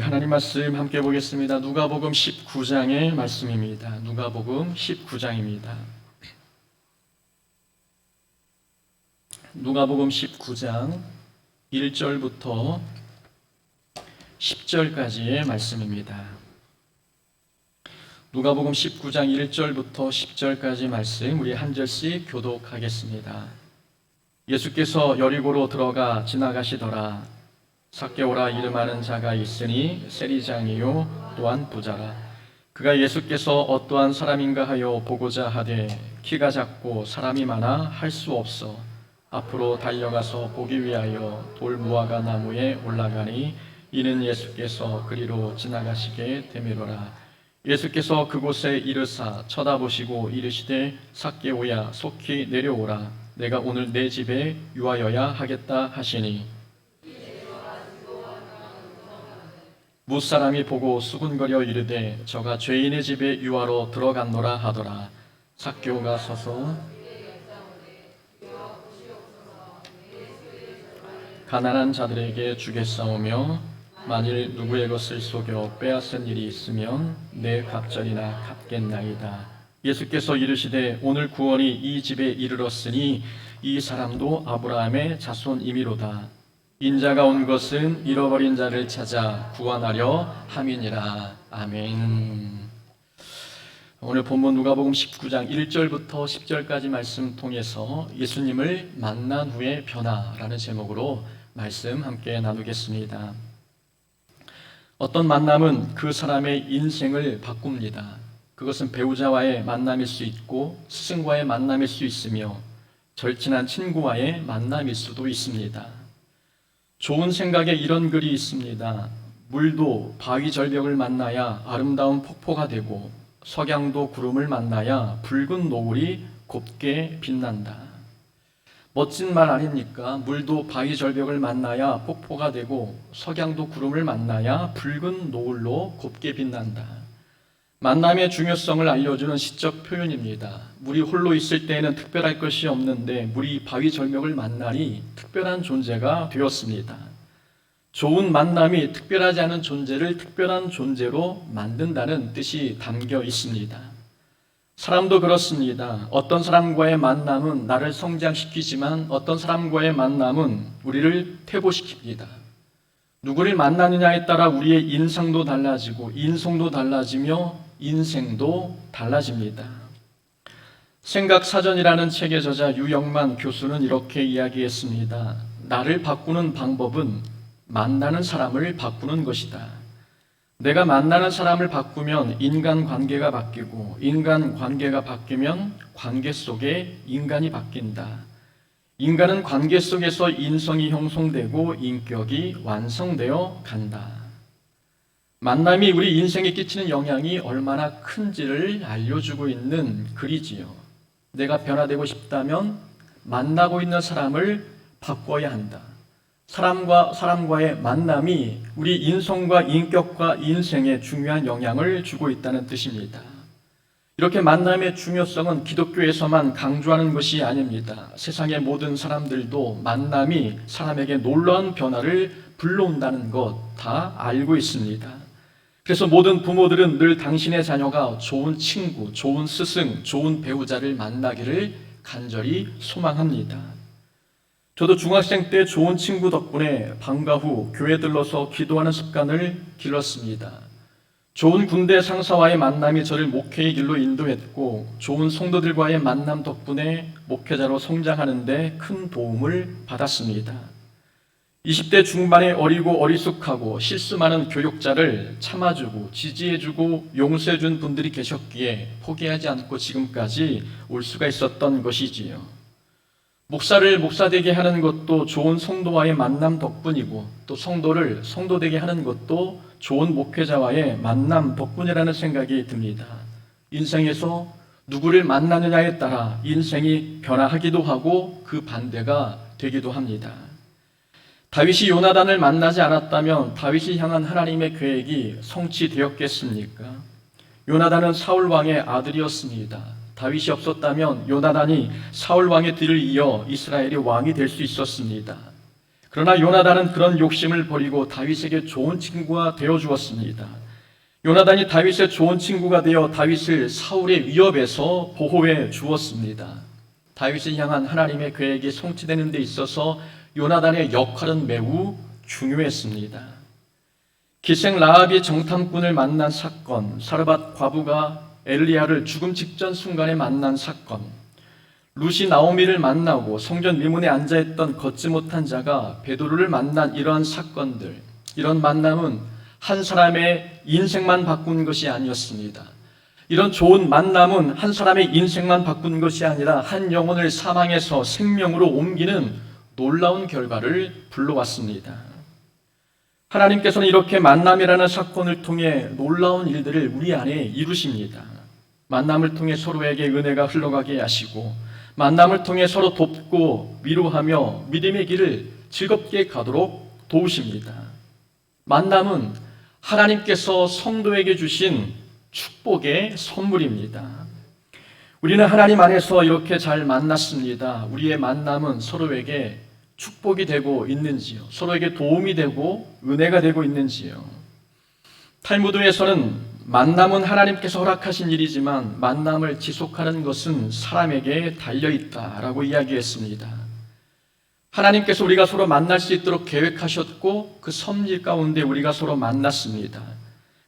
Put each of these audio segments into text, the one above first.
하나님 말씀 함께 보겠습니다. 누가복음 19장의 말씀입니다. 누가복음 19장입니다. 누가복음 19장 1절부터 10절까지의 말씀입니다. 누가복음 19장 1절부터 10절까지 말씀 우리 한 절씩 교독하겠습니다. 예수께서 여리고로 들어가 지나가시더라. 삭개오라 이름하는 자가 있으니 세리장이요 또한 부자라. 그가 예수께서 어떠한 사람인가 하여 보고자 하되 키가 작고 사람이 많아 할 수 없어 앞으로 달려가서 보기 위하여 돌 무화과 나무에 올라가니 이는 예수께서 그리로 지나가시게 되미로라. 예수께서 그곳에 이르사 쳐다보시고 이르시되 삭개오야 속히 내려오라 내가 오늘 내 집에 유하여야 하겠다 하시니 무사람이 보고 수군거려 이르되 저가 죄인의 집에 유하로 들어갔노라 하더라 삭개오가 서서 가난한 자들에게 주겠사오며 만일 누구의 것을 속여 빼앗은 일이 있으면 내 갑절이나 갚겠나이다. 예수께서 이르시되 오늘 구원이 이 집에 이르렀으니 이 사람도 아브라함의 자손이미로다. 인자가 온 것은 잃어버린 자를 찾아 구원하려 함이니라. 아멘. 오늘 본문 누가복음 19장 1절부터 10절까지 말씀 통해서 예수님을 만난 후의 변화라는 제목으로 말씀 함께 나누겠습니다. 어떤 만남은 그 사람의 인생을 바꿉니다. 그것은 배우자와의 만남일 수 있고 스승과의 만남일 수 있으며 절친한 친구와의 만남일 수도 있습니다. 좋은 생각에 이런 글이 있습니다. 물도 바위 절벽을 만나야 아름다운 폭포가 되고 석양도 구름을 만나야 붉은 노을이 곱게 빛난다. 멋진 말 아닙니까? 물도 바위 절벽을 만나야 폭포가 되고 석양도 구름을 만나야 붉은 노을로 곱게 빛난다. 만남의 중요성을 알려주는 시적 표현입니다. 물이 홀로 있을 때에는 특별할 것이 없는데 물이 바위 절벽을 만나니 특별한 존재가 되었습니다. 좋은 만남이 특별하지 않은 존재를 특별한 존재로 만든다는 뜻이 담겨 있습니다. 사람도 그렇습니다. 어떤 사람과의 만남은 나를 성장시키지만 어떤 사람과의 만남은 우리를 퇴보시킵니다. 누구를 만나느냐에 따라 우리의 인상도 달라지고 인성도 달라지며 인생도 달라집니다. 생각사전이라는 책의 저자 유영만 교수는 이렇게 이야기했습니다. 나를 바꾸는 방법은 만나는 사람을 바꾸는 것이다. 내가 만나는 사람을 바꾸면 인간 관계가 바뀌고 인간 관계가 바뀌면 관계 속에 인간이 바뀐다. 인간은 관계 속에서 인성이 형성되고 인격이 완성되어 간다. 만남이 우리 인생에 끼치는 영향이 얼마나 큰지를 알려주고 있는 글이지요. 내가 변화되고 싶다면 만나고 있는 사람을 바꿔야 한다. 사람과 사람과의 만남이 우리 인성과 인격과 인생에 중요한 영향을 주고 있다는 뜻입니다. 이렇게 만남의 중요성은 기독교에서만 강조하는 것이 아닙니다. 세상의 모든 사람들도 만남이 사람에게 놀라운 변화를 불러온다는 것 다 알고 있습니다. 그래서 모든 부모들은 늘 당신의 자녀가 좋은 친구, 좋은 스승, 좋은 배우자를 만나기를 간절히 소망합니다. 저도 중학생 때 좋은 친구 덕분에 방과 후 교회 들러서 기도하는 습관을 길렀습니다. 좋은 군대 상사와의 만남이 저를 목회의 길로 인도했고 좋은 성도들과의 만남 덕분에 목회자로 성장하는데 큰 도움을 받았습니다. 20대 중반에 어리고 어리숙하고 실수 많은 교육자를 참아주고 지지해주고 용서해준 분들이 계셨기에 포기하지 않고 지금까지 올 수가 있었던 것이지요. 목사를 목사되게 하는 것도 좋은 성도와의 만남 덕분이고 또 성도를 성도되게 하는 것도 좋은 목회자와의 만남 덕분이라는 생각이 듭니다. 인생에서 누구를 만나느냐에 따라 인생이 변화하기도 하고 그 반대가 되기도 합니다. 다윗이 요나단을 만나지 않았다면 다윗이 향한 하나님의 계획이 성취되었겠습니까? 요나단은 사울 왕의 아들이었습니다. 다윗이 없었다면 요나단이 사울 왕의 뒤를 이어 이스라엘의 왕이 될 수 있었습니다. 그러나 요나단은 그런 욕심을 버리고 다윗에게 좋은 친구가 되어 주었습니다. 요나단이 다윗의 좋은 친구가 되어 다윗을 사울의 위협에서 보호해 주었습니다. 다윗을 향한 하나님의 계획이 성취되는 데 있어서 요나단의 역할은 매우 중요했습니다. 기생 라합이 정탐꾼을 만난 사건, 사르밧 과부가 엘리야를 죽음 직전 순간에 만난 사건, 루시 나오미를 만나고 성전 미문에 앉아있던 걷지 못한 자가 베드로를 만난 이러한 사건들, 이런 만남은 한 사람의 인생만 바꾼 것이 아니었습니다. 이런 좋은 만남은 한 사람의 인생만 바꾼 것이 아니라 한 영혼을 사망에서 생명으로 옮기는 놀라운 결과를 불러왔습니다. 하나님께서는 이렇게 만남이라는 사건을 통해 놀라운 일들을 우리 안에 이루십니다. 만남을 통해 서로에게 은혜가 흘러가게 하시고, 만남을 통해 서로 돕고 위로하며 믿음의 길을 즐겁게 가도록 도우십니다. 만남은 하나님께서 성도에게 주신 축복의 선물입니다. 우리는 하나님 안에서 이렇게 잘 만났습니다. 우리의 만남은 서로에게 축복이 되고 있는지요? 서로에게 도움이 되고 은혜가 되고 있는지요? 탈무드에서는 만남은 하나님께서 허락하신 일이지만 만남을 지속하는 것은 사람에게 달려 있다라고 이야기했습니다. 하나님께서 우리가 서로 만날 수 있도록 계획하셨고 그 섭리 가운데 우리가 서로 만났습니다.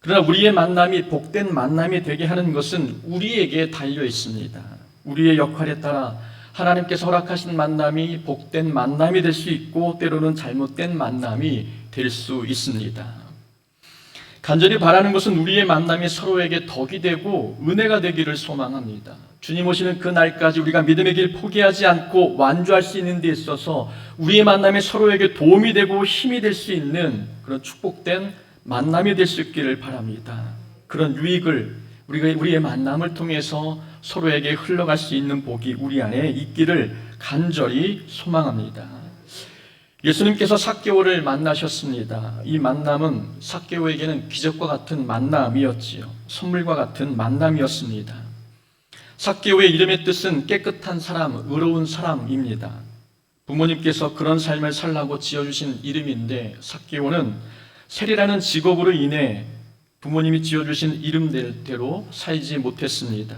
그러나 우리의 만남이 복된 만남이 되게 하는 것은 우리에게 달려 있습니다. 우리의 역할에 따라 하나님께서 허락하신 만남이 복된 만남이 될 수 있고 때로는 잘못된 만남이 될 수 있습니다. 간절히 바라는 것은 우리의 만남이 서로에게 덕이 되고 은혜가 되기를 소망합니다. 주님 오시는 그 날까지 우리가 믿음의 길 포기하지 않고 완주할 수 있는 데 있어서 우리의 만남이 서로에게 도움이 되고 힘이 될 수 있는 그런 축복된 만남이 될 수 있기를 바랍니다. 그런 유익을 우리가 우리의 만남을 통해서 서로에게 흘러갈 수 있는 복이 우리 안에 있기를 간절히 소망합니다. 예수님께서 사개오를 만나셨습니다. 이 만남은 사개오에게는 기적과 같은 만남이었지요. 선물과 같은 만남이었습니다. 사개오의 이름의 뜻은 깨끗한 사람, 의로운 사람입니다. 부모님께서 그런 삶을 살라고 지어주신 이름인데 사개오는 세리라는 직업으로 인해 부모님이 지어주신 이름대로 살지 못했습니다.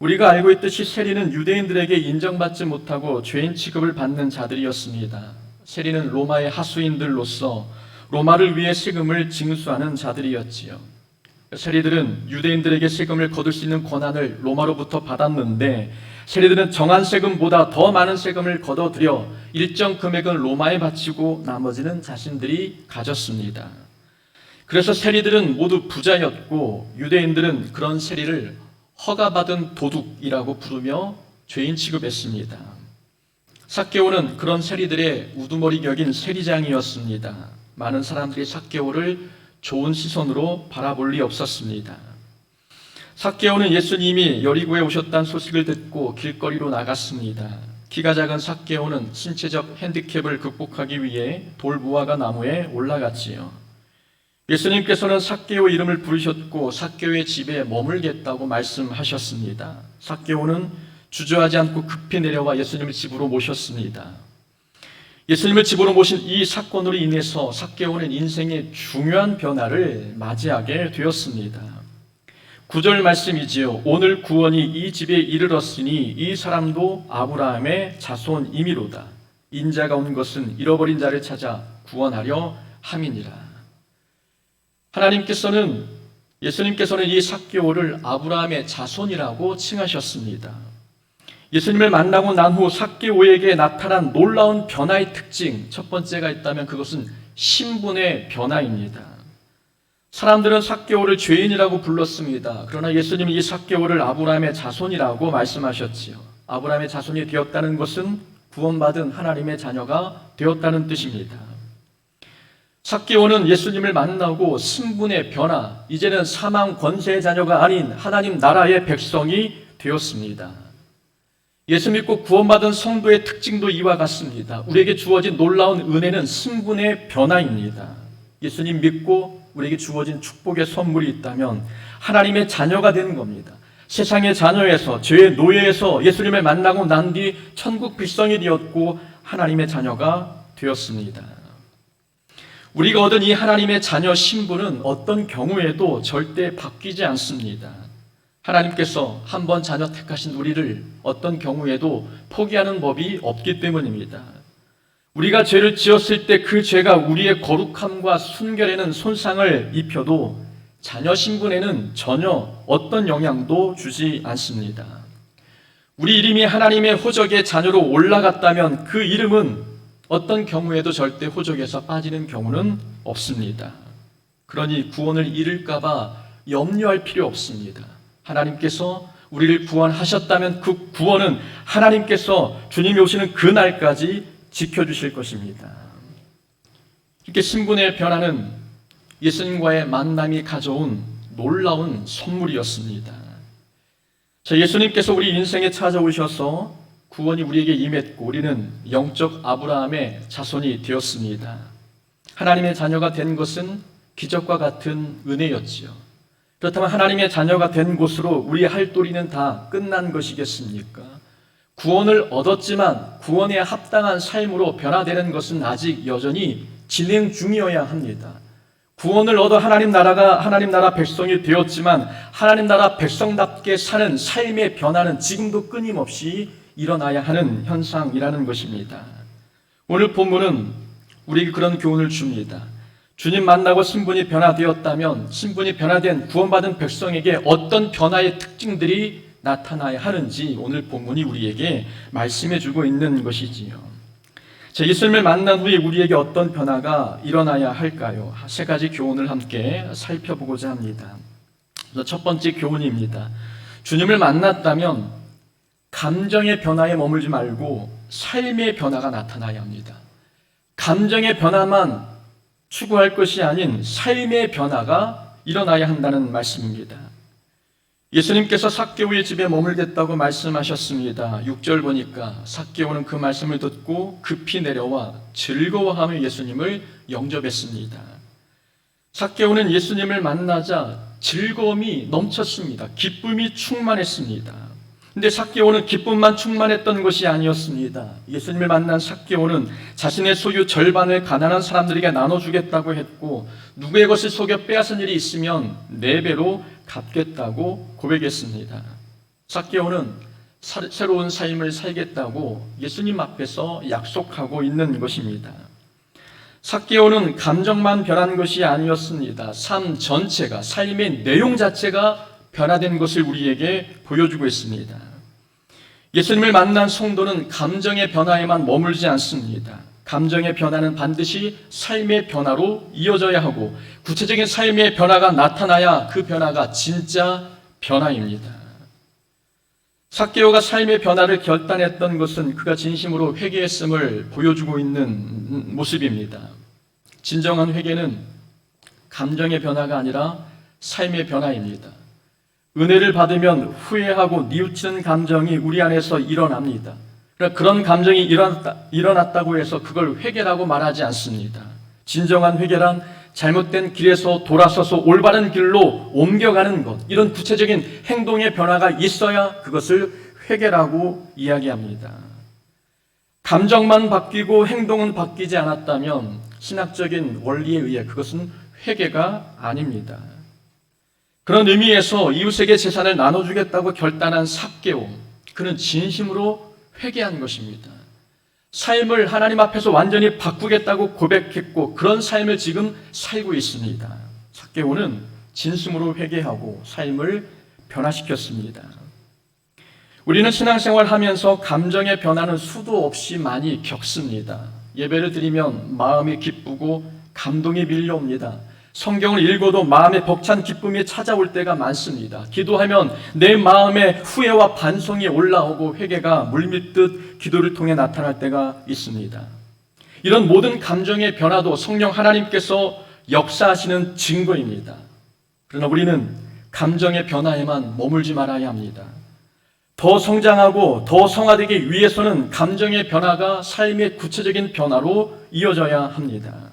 우리가 알고 있듯이 세리는 유대인들에게 인정받지 못하고 죄인 취급을 받는 자들이었습니다. 세리는 로마의 하수인들로서 로마를 위해 세금을 징수하는 자들이었지요. 세리들은 유대인들에게 세금을 거둘 수 있는 권한을 로마로부터 받았는데 세리들은 정한 세금보다 더 많은 세금을 걷어들여 일정 금액은 로마에 바치고 나머지는 자신들이 가졌습니다. 그래서 세리들은 모두 부자였고 유대인들은 그런 세리를 허가받은 도둑이라고 부르며 죄인 취급했습니다. 사개오는 그런 세리들의 우두머리 격인 세리장이었습니다. 많은 사람들이 사개오를 좋은 시선으로 바라볼 리 없었습니다. 사개오는 예수님이 여리고에 오셨다는 소식을 듣고 길거리로 나갔습니다. 키가 작은 사개오는 신체적 핸디캡을 극복하기 위해 돌부화가 나무에 올라갔지요. 예수님께서는 사개오 이름을 부르셨고 사개오의 집에 머물겠다고 말씀하셨습니다. 사개오는 주저하지 않고 급히 내려와 예수님을 집으로 모셨습니다. 예수님을 집으로 모신 이 사건으로 인해서 삭개오는 인생의 중요한 변화를 맞이하게 되었습니다. 구절 말씀이지요. 오늘 구원이 이 집에 이르렀으니 이 사람도 아브라함의 자손이미로다. 인자가 온 것은 잃어버린 자를 찾아 구원하려 함이니라. 하나님께서는 예수님께서는 이 삭개오를 아브라함의 자손이라고 칭하셨습니다. 예수님을 만나고 난후 사개오에게 나타난 놀라운 변화의 특징 첫 번째가 있다면 그것은 신분의 변화입니다. 사람들은 사개오를 죄인이라고 불렀습니다. 그러나 예수님이 이 사개오를 아브라함의 자손이라고 말씀하셨지요. 아브라함의 자손이 되었다는 것은 구원받은 하나님의 자녀가 되었다는 뜻입니다. 사개오는 예수님을 만나고 신분의 변화, 이제는 사망 권세의 자녀가 아닌 하나님 나라의 백성이 되었습니다. 예수 믿고 구원받은 성도의 특징도 이와 같습니다. 우리에게 주어진 놀라운 은혜는 신분의 변화입니다. 예수님 믿고 우리에게 주어진 축복의 선물이 있다면 하나님의 자녀가 되는 겁니다. 세상의 자녀에서 죄의 노예에서 예수님을 만나고 난 뒤 천국 빌성이 되었고 하나님의 자녀가 되었습니다. 우리가 얻은 이 하나님의 자녀 신분은 어떤 경우에도 절대 바뀌지 않습니다. 하나님께서 한 번 자녀 택하신 우리를 어떤 경우에도 포기하는 법이 없기 때문입니다. 우리가 죄를 지었을 때 그 죄가 우리의 거룩함과 순결에는 손상을 입혀도 자녀 신분에는 전혀 어떤 영향도 주지 않습니다. 우리 이름이 하나님의 호적의 자녀로 올라갔다면 그 이름은 어떤 경우에도 절대 호적에서 빠지는 경우는 없습니다. 그러니 구원을 잃을까봐 염려할 필요 없습니다. 하나님께서 우리를 구원하셨다면 그 구원은 하나님께서 주님이 오시는 그날까지 지켜주실 것입니다. 이렇게 신분의 변화는 예수님과의 만남이 가져온 놀라운 선물이었습니다. 자, 예수님께서 우리 인생에 찾아오셔서 구원이 우리에게 임했고 우리는 영적 아브라함의 자손이 되었습니다. 하나님의 자녀가 된 것은 기적과 같은 은혜였지요. 그렇다면 하나님의 자녀가 된 곳으로 우리의 할도리는 다 끝난 것이겠습니까? 구원을 얻었지만 구원에 합당한 삶으로 변화되는 것은 아직 여전히 진행 중이어야 합니다. 구원을 얻어 하나님 나라가 하나님 나라 백성이 되었지만 하나님 나라 백성답게 사는 삶의 변화는 지금도 끊임없이 일어나야 하는 현상이라는 것입니다. 오늘 본문은 우리에게 그런 교훈을 줍니다. 주님 만나고 신분이 변화되었다면 신분이 변화된 구원받은 백성에게 어떤 변화의 특징들이 나타나야 하는지 오늘 본문이 우리에게 말씀해 주고 있는 것이지요. 자, 예수님을 만난 후에 우리에게 어떤 변화가 일어나야 할까요? 세 가지 교훈을 함께 살펴보고자 합니다. 첫 번째 교훈입니다. 주님을 만났다면 감정의 변화에 머물지 말고 삶의 변화가 나타나야 합니다. 감정의 변화만 추구할 것이 아닌 삶의 변화가 일어나야 한다는 말씀입니다. 예수님께서 삭개오의 집에 머물겠다고 말씀하셨습니다. 6절 보니까 삭개오는 그 말씀을 듣고 급히 내려와 즐거워하며 예수님을 영접했습니다. 삭개오는 예수님을 만나자 즐거움이 넘쳤습니다. 기쁨이 충만했습니다. 근데 삭개오는 기쁨만 충만했던 것이 아니었습니다. 예수님을 만난 삭개오는 자신의 소유 절반을 가난한 사람들에게 나눠주겠다고 했고 누구의 것을 속여 빼앗은 일이 있으면 네 배로 갚겠다고 고백했습니다. 삭개오는 사- 새로운 삶을 살겠다고 예수님 앞에서 약속하고 있는 것입니다. 삭개오는 감정만 변한 것이 아니었습니다. 삶 전체가 삶의 내용 자체가 변화된 것을 우리에게 보여주고 있습니다. 예수님을 만난 성도는 감정의 변화에만 머물지 않습니다. 감정의 변화는 반드시 삶의 변화로 이어져야 하고 구체적인 삶의 변화가 나타나야 그 변화가 진짜 변화입니다. 삭개오가 삶의 변화를 결단했던 것은 그가 진심으로 회개했음을 보여주고 있는 모습입니다. 진정한 회개는 감정의 변화가 아니라 삶의 변화입니다. 은혜를 받으면 후회하고 뉘우치는 감정이 우리 안에서 일어납니다. 그러나 그런 감정이 일어났다, 일어났다고 해서 그걸 회개라고 말하지 않습니다. 진정한 회개란 잘못된 길에서 돌아서서 올바른 길로 옮겨가는 것, 이런 구체적인 행동의 변화가 있어야 그것을 회개라고 이야기합니다. 감정만 바뀌고 행동은 바뀌지 않았다면 신학적인 원리에 의해 그것은 회개가 아닙니다. 그런 의미에서 이웃에게 재산을 나눠주겠다고 결단한 삭개오, 그는 진심으로 회개한 것입니다. 삶을 하나님 앞에서 완전히 바꾸겠다고 고백했고 그런 삶을 지금 살고 있습니다. 삭개오는 진심으로 회개하고 삶을 변화시켰습니다. 우리는 신앙생활 하면서 감정의 변화는 수도 없이 많이 겪습니다. 예배를 드리면 마음이 기쁘고 감동이 밀려옵니다. 성경을 읽어도 마음에 벅찬 기쁨이 찾아올 때가 많습니다. 기도하면 내 마음에 후회와 반성이 올라오고 회개가 물밀듯 기도를 통해 나타날 때가 있습니다. 이런 모든 감정의 변화도 성령 하나님께서 역사하시는 증거입니다. 그러나 우리는 감정의 변화에만 머물지 말아야 합니다. 더 성장하고 더 성화되기 위해서는 감정의 변화가 삶의 구체적인 변화로 이어져야 합니다.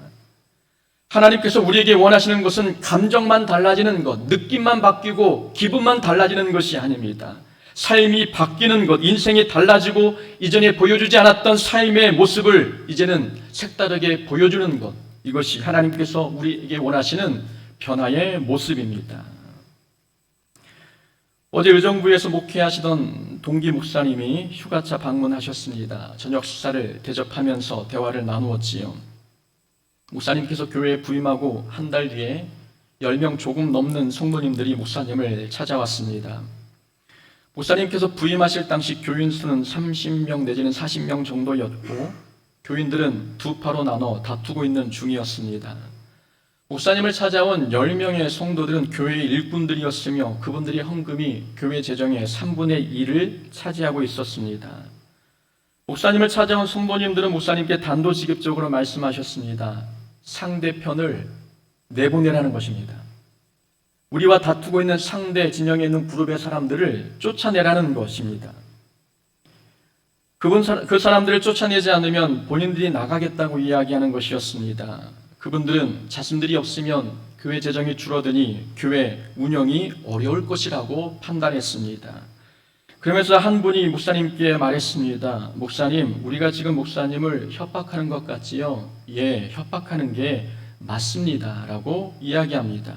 하나님께서 우리에게 원하시는 것은 감정만 달라지는 것, 느낌만 바뀌고 기분만 달라지는 것이 아닙니다. 삶이 바뀌는 것, 인생이 달라지고 이전에 보여주지 않았던 삶의 모습을 이제는 색다르게 보여주는 것. 이것이 하나님께서 우리에게 원하시는 변화의 모습입니다. 어제 의정부에서 목회하시던 동기 목사님이 휴가차 방문하셨습니다. 저녁 식사를 대접하면서 대화를 나누었지요. 목사님께서 교회에 부임하고 한 달 뒤에 10명 조금 넘는 성도님들이 목사님을 찾아왔습니다. 목사님께서 부임하실 당시 교인 수는 30명 내지는 40명 정도였고 교인들은 두 파로 나눠 다투고 있는 중이었습니다. 목사님을 찾아온 10명의 성도들은 교회의 일꾼들이었으며 그분들의 헌금이 교회 재정의 3분의 1을 차지하고 있었습니다. 목사님을 찾아온 성도님들은 목사님께 단도직입적으로 말씀하셨습니다. 상대편을 내보내라는 것입니다. 우리와 다투고 있는 상대 진영에 있는 그룹의 사람들을 쫓아내라는 것입니다. 그분 사- 그 사람들을 쫓아내지 않으면 본인들이 나가겠다고 이야기하는 것이었습니다. 그분들은 자신들이 없으면 교회 재정이 줄어드니 교회 운영이 어려울 것이라고 판단했습니다. 그러면서 한 분이 목사님께 말했습니다. 목사님, 우리가 지금 목사님을 협박하는 것 같지요? 예, 협박하는 게 맞습니다. 라고 이야기합니다.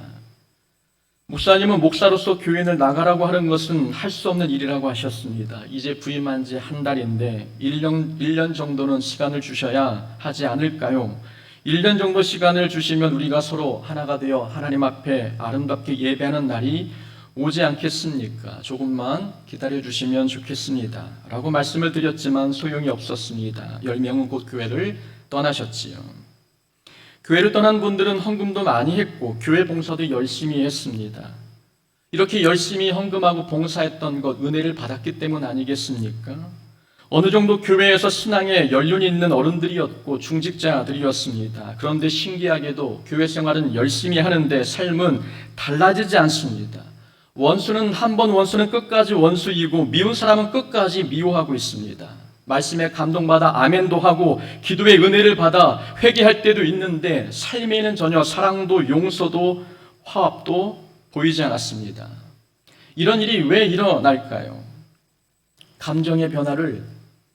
목사님은 목사로서 교인을 나가라고 하는 것은 할 수 없는 일이라고 하셨습니다. 이제 부임한 지 한 달인데 1년, 1년 정도는 시간을 주셔야 하지 않을까요? 1년 정도 시간을 주시면 우리가 서로 하나가 되어 하나님 앞에 아름답게 예배하는 날이 오지 않겠습니까? 조금만 기다려 주시면 좋겠습니다. 라고 말씀을 드렸지만 소용이 없었습니다. 10명은 곧 교회를 떠나셨지요. 교회를 떠난 분들은 헌금도 많이 했고 교회 봉사도 열심히 했습니다. 이렇게 열심히 헌금하고 봉사했던 것 은혜를 받았기 때문 아니겠습니까? 어느 정도 교회에서 신앙에 연륜이 있는 어른들이었고 중직자들이었습니다. 그런데 신기하게도 교회 생활은 열심히 하는데 삶은 달라지지 않습니다. 원수는 한 번 원수는 끝까지 원수이고 미운 사람은 끝까지 미워하고 있습니다. 말씀에 감동받아 아멘도 하고 기도의 은혜를 받아 회개할 때도 있는데 삶에는 전혀 사랑도 용서도 화합도 보이지 않았습니다. 이런 일이 왜 일어날까요? 감정의 변화를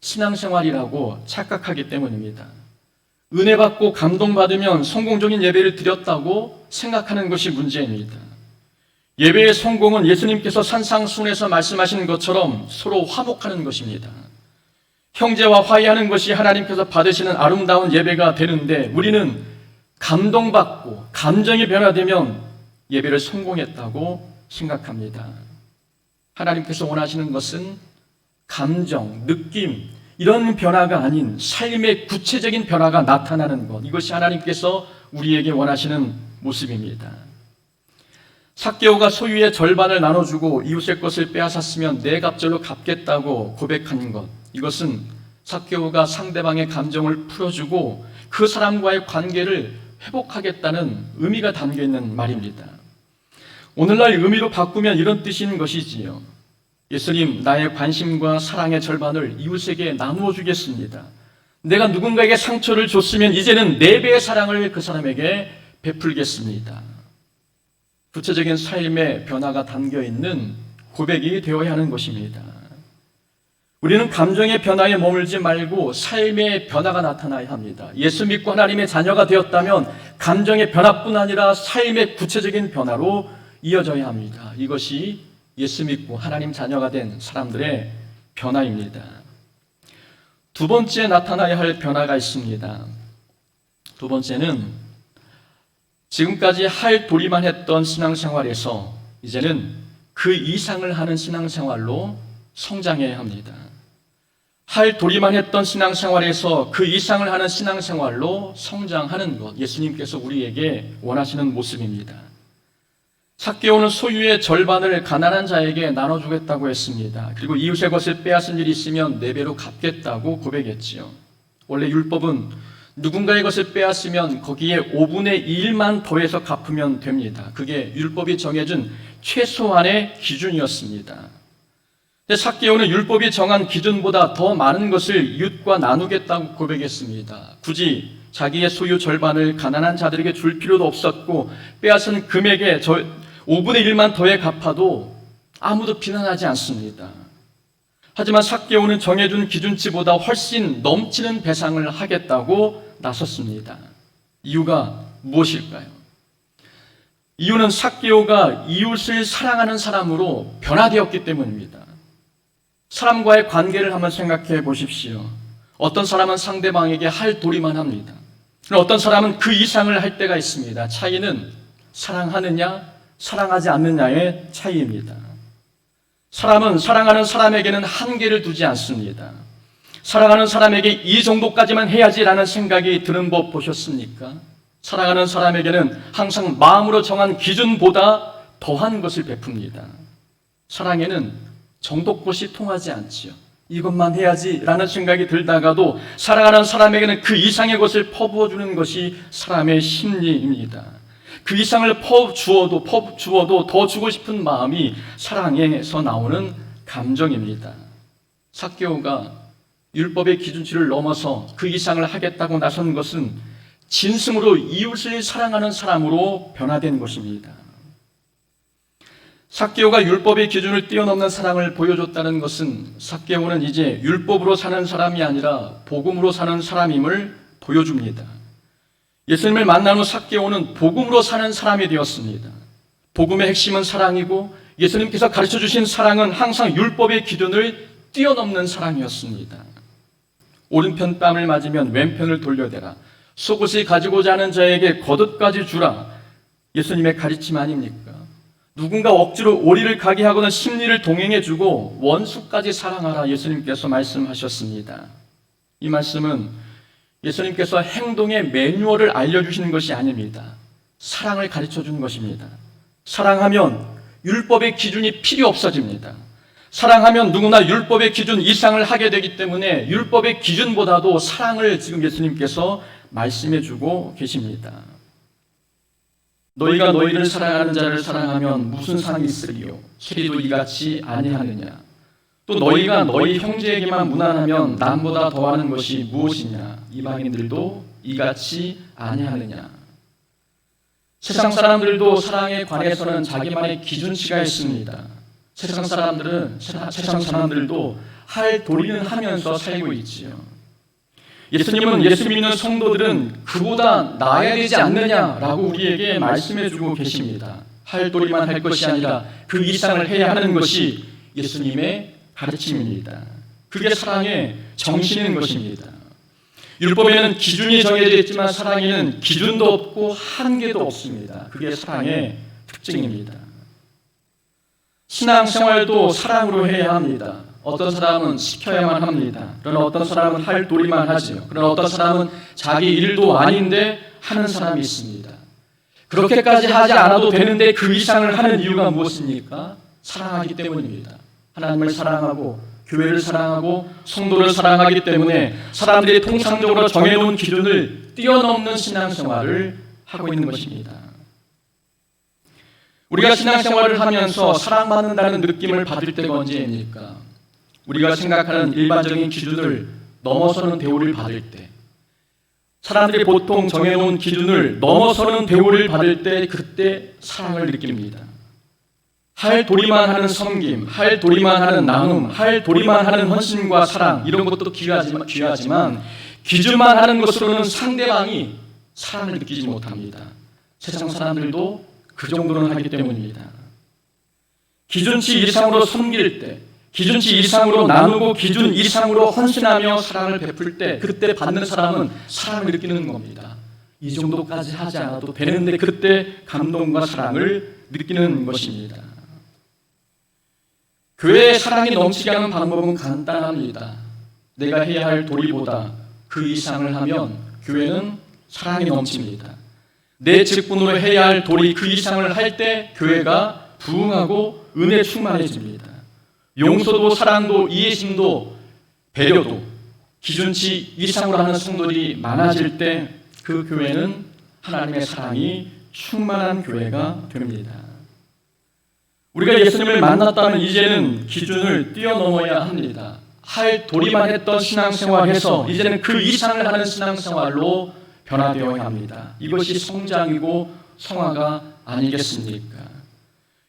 신앙생활이라고 착각하기 때문입니다. 은혜 받고 감동받으면 성공적인 예배를 드렸다고 생각하는 것이 문제입니다. 예배의 성공은 예수님께서 산상순에서 말씀하신 것처럼 서로 화목하는 것입니다. 형제와 화해하는 것이 하나님께서 받으시는 아름다운 예배가 되는데 우리는 감동받고 감정이 변화되면 예배를 성공했다고 생각합니다. 하나님께서 원하시는 것은 감정, 느낌, 이런 변화가 아닌 삶의 구체적인 변화가 나타나는 것. 이것이 하나님께서 우리에게 원하시는 모습입니다. 삭개오가 소유의 절반을 나눠주고 이웃의 것을 빼앗았으면 내 갑절로 갚겠다고 고백한 것. 이것은 삭개오가 상대방의 감정을 풀어주고 그 사람과의 관계를 회복하겠다는 의미가 담겨 있는 말입니다. 오늘날 의미로 바꾸면 이런 뜻인 것이지요. 예수님, 나의 관심과 사랑의 절반을 이웃에게 나누어 주겠습니다. 내가 누군가에게 상처를 줬으면 이제는 네 배의 사랑을 그 사람에게 베풀겠습니다. 구체적인 삶의 변화가 담겨 있는 고백이 되어야 하는 것입니다. 우리는 감정의 변화에 머물지 말고 삶의 변화가 나타나야 합니다. 예수 믿고 하나님의 자녀가 되었다면 감정의 변화뿐 아니라 삶의 구체적인 변화로 이어져야 합니다. 이것이 예수 믿고 하나님 자녀가 된 사람들의 변화입니다. 두 번째 나타나야 할 변화가 있습니다. 두 번째는 지금까지 할 도리만 했던 신앙생활에서 이제는 그 이상을 하는 신앙생활로 성장해야 합니다. 할 도리만 했던 신앙생활에서 그 이상을 하는 신앙생활로 성장하는 것, 예수님께서 우리에게 원하시는 모습입니다. 삭개오는 소유의 절반을 가난한 자에게 나눠주겠다고 했습니다. 그리고 이웃의 것을 빼앗은 일이 있으면 네 배로 갚겠다고 고백했지요. 원래 율법은 누군가의 것을 빼앗으면 거기에 5분의 1만 더해서 갚으면 됩니다. 그게 율법이 정해준 최소한의 기준이었습니다. 근데 삭개오는 율법이 정한 기준보다 더 많은 것을 이웃과 나누겠다고 고백했습니다. 굳이 자기의 소유 절반을 가난한 자들에게 줄 필요도 없었고 빼앗은 금액에 저 5분의 1만 더해 갚아도 아무도 비난하지 않습니다. 하지만 삭개오는 정해준 기준치보다 훨씬 넘치는 배상을 하겠다고 나섰습니다. 이유가 무엇일까요? 이유는 삭개오가 이웃을 사랑하는 사람으로 변화되었기 때문입니다. 사람과의 관계를 한번 생각해 보십시오. 어떤 사람은 상대방에게 할 도리만 합니다. 어떤 사람은 그 이상을 할 때가 있습니다. 차이는 사랑하느냐, 사랑하지 않느냐의 차이입니다. 사람은 사랑하는 사람에게는 한계를 두지 않습니다. 사랑하는 사람에게 이 정도까지만 해야지라는 생각이 드는 법 보셨습니까? 사랑하는 사람에게는 항상 마음으로 정한 기준보다 더한 것을 베풉니다. 사랑에는 정도껏이 통하지 않지요. 이것만 해야지라는 생각이 들다가도 사랑하는 사람에게는 그 이상의 것을 퍼부어 주는 것이 사람의 심리입니다. 그 이상을 퍼 주어도 퍼 주어도 더 주고 싶은 마음이 사랑에서 나오는 감정입니다. 사개오가 율법의 기준치를 넘어서 그 이상을 하겠다고 나선 것은 진심으로 이웃을 사랑하는 사람으로 변화된 것입니다. 삭개오가 율법의 기준을 뛰어넘는 사랑을 보여줬다는 것은 삭개오는 이제 율법으로 사는 사람이 아니라 복음으로 사는 사람임을 보여줍니다. 예수님을 만난 후 삭개오는 복음으로 사는 사람이 되었습니다. 복음의 핵심은 사랑이고 예수님께서 가르쳐 주신 사랑은 항상 율법의 기준을 뛰어넘는 사랑이었습니다. 오른편 뺨을 맞으면 왼편을 돌려대라. 속옷이 가지고자 하는 자에게 겉옷까지 주라. 예수님의 가르침 아닙니까? 누군가 억지로 오리를 가게 하거나 심리를 동행해 주고 원수까지 사랑하라 예수님께서 말씀하셨습니다. 이 말씀은 예수님께서 행동의 매뉴얼을 알려주시는 것이 아닙니다. 사랑을 가르쳐 주는 것입니다. 사랑하면 율법의 기준이 필요 없어집니다. 사랑하면 누구나 율법의 기준 이상을 하게 되기 때문에 율법의 기준보다도 사랑을 지금 예수님께서 말씀해 주고 계십니다. 너희가 너희를 사랑하는 자를 사랑하면 무슨 상이 있으리요? 세리도 이같이 아니하느냐? 또 너희가 너희 형제에게만 무난하면 남보다 더하는 것이 무엇이냐? 이방인들도 이같이 아니하느냐? 세상 사람들도 사랑에 관해서는 자기만의 기준치가 있습니다. 세상 사람들은 세상 사람들도 할 도리는 하면서 살고 있지요. 예수님은 예수 믿는 성도들은 그보다 나아야 되지 않느냐라고 우리에게 말씀해 주고 계십니다. 할 도리만 할 것이 아니라 그 이상을 해야 하는 것이 예수님의 가르침입니다. 그게 사랑의 정신인 것입니다. 율법에는 기준이 정해져 있지만 사랑에는 기준도 없고 한계도 없습니다. 그게 사랑의 특징입니다. 신앙생활도 사랑으로 해야 합니다. 어떤 사람은 시켜야만 합니다. 그러나 어떤 사람은 할 도리만 하지요. 그러나 어떤 사람은 자기 일도 아닌데 하는 사람이 있습니다. 그렇게까지 하지 않아도 되는데 그 이상을 하는 이유가 무엇입니까? 사랑하기 때문입니다. 하나님을 사랑하고 교회를 사랑하고 성도를 사랑하기 때문에 사람들이 통상적으로 정해놓은 기준을 뛰어넘는 신앙생활을 하고 있는 것입니다. 우리가 신앙생활을 하면서 사랑받는다는 느낌을 받을 때가 언제입니까? 우리가 생각하는 일반적인 기준을 넘어서는 대우를 받을 때, 사람들이 보통 정해놓은 기준을 넘어서는 대우를 받을 때 그때 사랑을 느낍니다. 할 도리만 하는 섬김, 할 도리만 하는 나눔, 할 도리만 하는 헌신과 사랑 이런 것도 귀하지만, 귀하지만 기준만 하는 것으로는 상대방이 사랑을 느끼지 못합니다. 세상 사람들도 그 정도는 하기 때문입니다. 기준치 이상으로 섬길 때, 기준치 이상으로 나누고 기준 이상으로 헌신하며 사랑을 베풀 때 그때 받는 사람은 사랑을 느끼는 겁니다. 이 정도까지 하지 않아도 되는데 그때 감동과 사랑을 느끼는 것입니다. 교회의 사랑이 넘치게 하는 방법은 간단합니다. 내가 해야 할 도리보다 그 이상을 하면 교회는 사랑이 넘칩니다. 내 직분으로 해야 할 도리 그 이상을 할 때 교회가 부흥하고 은혜 충만해집니다. 용서도 사랑도 이해심도 배려도 기준치 이상으로 하는 성도들이 많아질 때 그 교회는 하나님의 사랑이 충만한 교회가 됩니다. 우리가 예수님을 만났다면 이제는 기준을 뛰어넘어야 합니다. 할 도리만 했던 신앙생활에서 이제는 그 이상을 하는 신앙생활로 변화되어야 합니다. 이것이 성장이고 성화가 아니겠습니까?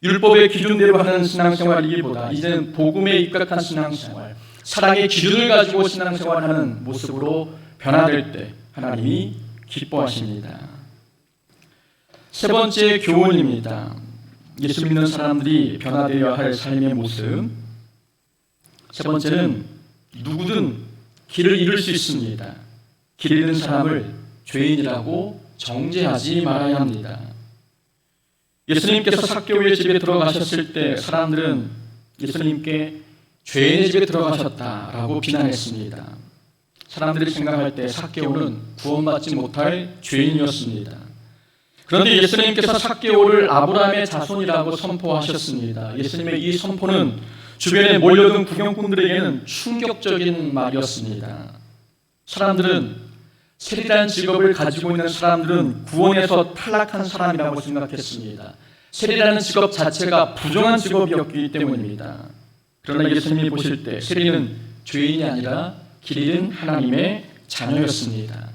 율법의 기준대로 하는 신앙생활이기보다 이제는 복음에 입각한 신앙생활, 사랑의 기준을 가지고 신앙생활하는 모습으로 변화될 때 하나님이 기뻐하십니다. 세 번째 교훈입니다. 예수 믿는 사람들이 변화되어야 할 삶의 모습. 세 번째는 누구든 길을 잃을 수 있습니다. 길 잃는 사람을 죄인이라고 정죄하지 말아야 합니다. 예수님께서 사개오의 집에 들어가셨을 때 사람들은 예수님께 죄인의 집에 들어가셨다라고 비난했습니다. 사람들이 생각할 때 사개오는 구원받지 못할 죄인이었습니다. 그런데 예수님께서 사개오를 아브라함의 자손이라고 선포하셨습니다. 예수님의 이 선포는 주변에 몰려든 구경꾼들에게는 충격적인 말이었습니다. 사람들은 세리라는 직업을 가지고 있는 사람들은 구원에서 탈락한 사람이라고 생각했습니다. 세리라는 직업 자체가 부정한 직업이었기 때문입니다. 그러나 예수님이 보실 때 세리는 죄인이 아니라 길 잃은 하나님의 자녀였습니다.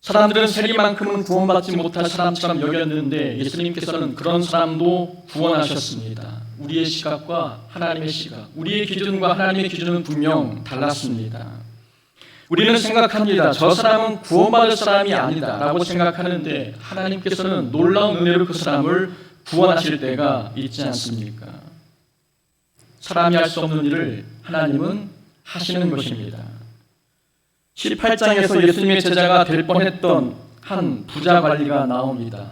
사람들은 세리만큼은 구원받지 못할 사람처럼 여겼는데 예수님께서는 그런 사람도 구원하셨습니다. 우리의 시각과 하나님의 시각, 우리의 기준과 하나님의 기준은 분명 달랐습니다. 우리는 생각합니다. 저 사람은 구원받을 사람이 아니다라고 생각하는데 하나님께서는 놀라운 은혜로 그 사람을 구원하실 때가 있지 않습니까? 사람이 할 수 없는 일을 하나님은 하시는 것입니다. 18장에서 예수님의 제자가 될 뻔했던 한 부자 관리가 나옵니다.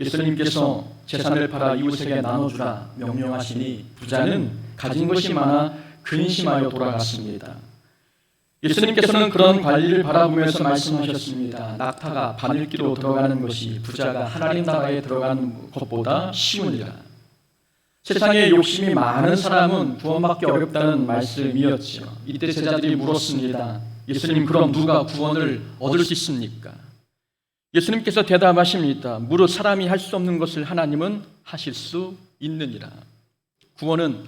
예수님께서 재산을 팔아 이웃에게 나눠주라 명령하시니 부자는 가진 것이 많아 근심하여 돌아갔습니다. 예수님께서는 그런 관리를 바라보면서 말씀하셨습니다. 낙타가 바늘기로 들어가는 것이 부자가 하나님 나라에 들어가는 것보다 쉬우니라. 세상에 욕심이 많은 사람은 구원받기 어렵다는 말씀이었지요. 이때 제자들이 물었습니다. 예수님 그럼 누가 구원을 얻을 수 있습니까? 예수님께서 대답하십니다. 무릇 사람이 할 수 없는 것을 하나님은 하실 수 있느니라. 구원은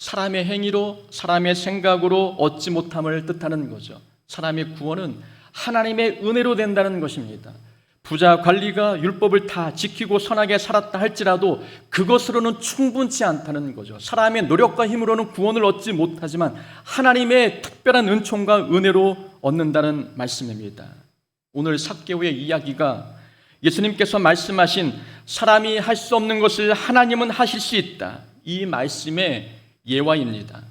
사람의 행위로 사람의 생각으로 얻지 못함을 뜻하는 거죠. 사람의 구원은 하나님의 은혜로 된다는 것입니다. 부자 관리가 율법을 다 지키고 선하게 살았다 할지라도 그것으로는 충분치 않다는 거죠. 사람의 노력과 힘으로는 구원을 얻지 못하지만 하나님의 특별한 은총과 은혜로 얻는다는 말씀입니다. 오늘 삭개오의 이야기가 예수님께서 말씀하신 사람이 할 수 없는 것을 하나님은 하실 수 있다. 이 말씀의 예화입니다.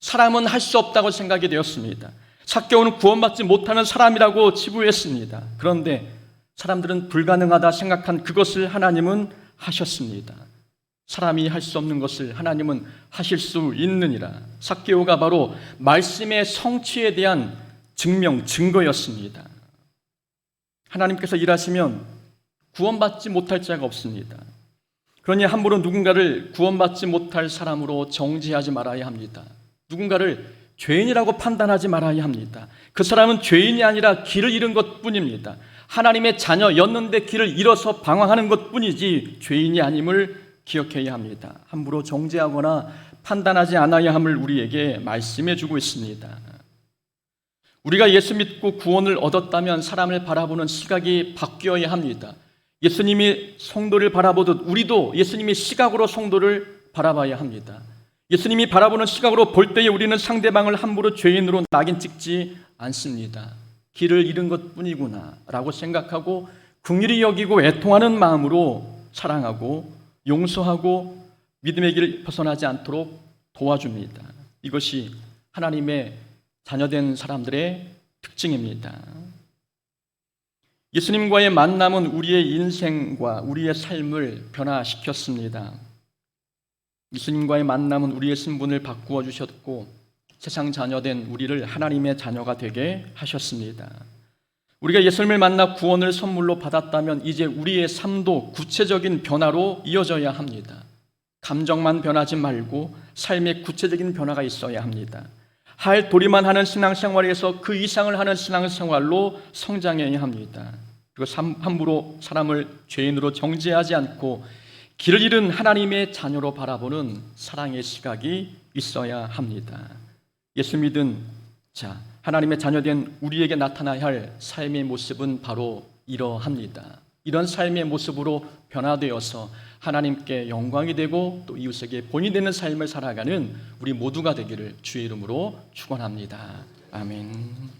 사람은 할 수 없다고 생각이 되었습니다. 삭개오는 구원받지 못하는 사람이라고 치부했습니다. 그런데 사람들은 불가능하다 생각한 그것을 하나님은 하셨습니다. 사람이 할 수 없는 것을 하나님은 하실 수 있느니라. 삭개오가 바로 말씀의 성취에 대한 증명, 증거였습니다. 하나님께서 일하시면 구원받지 못할 자가 없습니다. 그러니 함부로 누군가를 구원받지 못할 사람으로 정죄하지 말아야 합니다. 누군가를 죄인이라고 판단하지 말아야 합니다. 그 사람은 죄인이 아니라 길을 잃은 것 뿐입니다. 하나님의 자녀였는데 길을 잃어서 방황하는 것 뿐이지 죄인이 아님을 기억해야 합니다. 함부로 정죄하거나 판단하지 않아야 함을 우리에게 말씀해 주고 있습니다. 우리가 예수 믿고 구원을 얻었다면 사람을 바라보는 시각이 바뀌어야 합니다. 예수님이 성도를 바라보듯 우리도 예수님의 시각으로 성도를 바라봐야 합니다. 예수님이 바라보는 시각으로 볼 때에 우리는 상대방을 함부로 죄인으로 낙인 찍지 않습니다. 길을 잃은 것 뿐이구나 라고 생각하고 긍휼히 여기고 애통하는 마음으로 사랑하고 용서하고 믿음의 길을 벗어나지 않도록 도와줍니다. 이것이 하나님의 자녀된 사람들의 특징입니다. 예수님과의 만남은 우리의 인생과 우리의 삶을 변화시켰습니다. 예수님과의 만남은 우리의 신분을 바꾸어 주셨고 세상 자녀된 우리를 하나님의 자녀가 되게 하셨습니다. 우리가 예수님을 만나 구원을 선물로 받았다면 이제 우리의 삶도 구체적인 변화로 이어져야 합니다. 감정만 변하지 말고 삶의 구체적인 변화가 있어야 합니다. 할 도리만 하는 신앙생활에서 그 이상을 하는 신앙생활로 성장해야 합니다. 그리고 함부로 사람을 죄인으로 정죄하지 않고 길을 잃은 하나님의 자녀로 바라보는 사랑의 시각이 있어야 합니다. 예수 믿은 자, 하나님의 자녀된 우리에게 나타나야 할 삶의 모습은 바로 이러합니다. 이런 삶의 모습으로 변화되어서 하나님께 영광이 되고 또 이웃에게 본이 되는 삶을 살아가는 우리 모두가 되기를 주의 이름으로 축원합니다. 아멘.